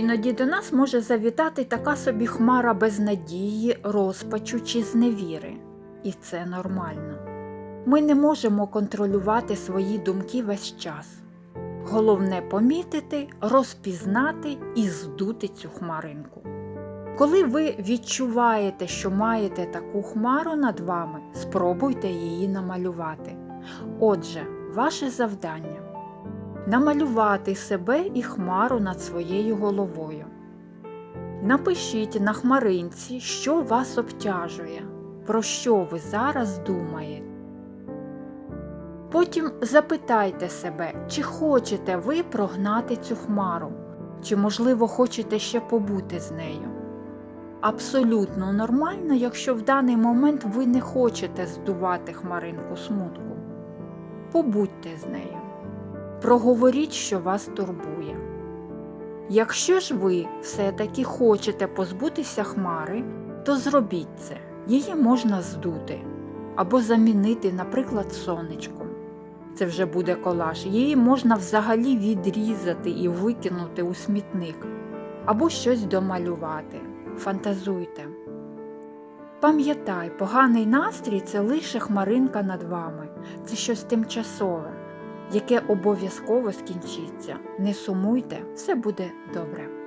Іноді до нас може завітати така собі хмара безнадії, розпачу чи зневіри. І це нормально. Ми не можемо контролювати свої думки весь час. Головне помітити, розпізнати і здути цю хмаринку. Коли ви відчуваєте, що маєте таку хмару над вами, спробуйте її намалювати. Отже, ваше завдання намалювати себе і хмару над своєю головою. Напишіть на хмаринці, що вас обтяжує, про що ви зараз думаєте. Потім запитайте себе, чи хочете ви прогнати цю хмару, чи, можливо, хочете ще побути з нею. Абсолютно нормально, якщо в даний момент ви не хочете здувати хмаринку смутку. Побудьте з нею. Проговоріть, що вас турбує. Якщо ж ви все-таки хочете позбутися хмари, то зробіть це. Її можна здути або замінити, наприклад, сонечком. Це вже буде колаж. Її можна взагалі відрізати і викинути у смітник, або щось домалювати. Фантазуйте. Пам'ятай, поганий настрій це лише хмаринка над вами, це щось тимчасове, яке обов'язково скінчиться. Не сумуйте, все буде добре.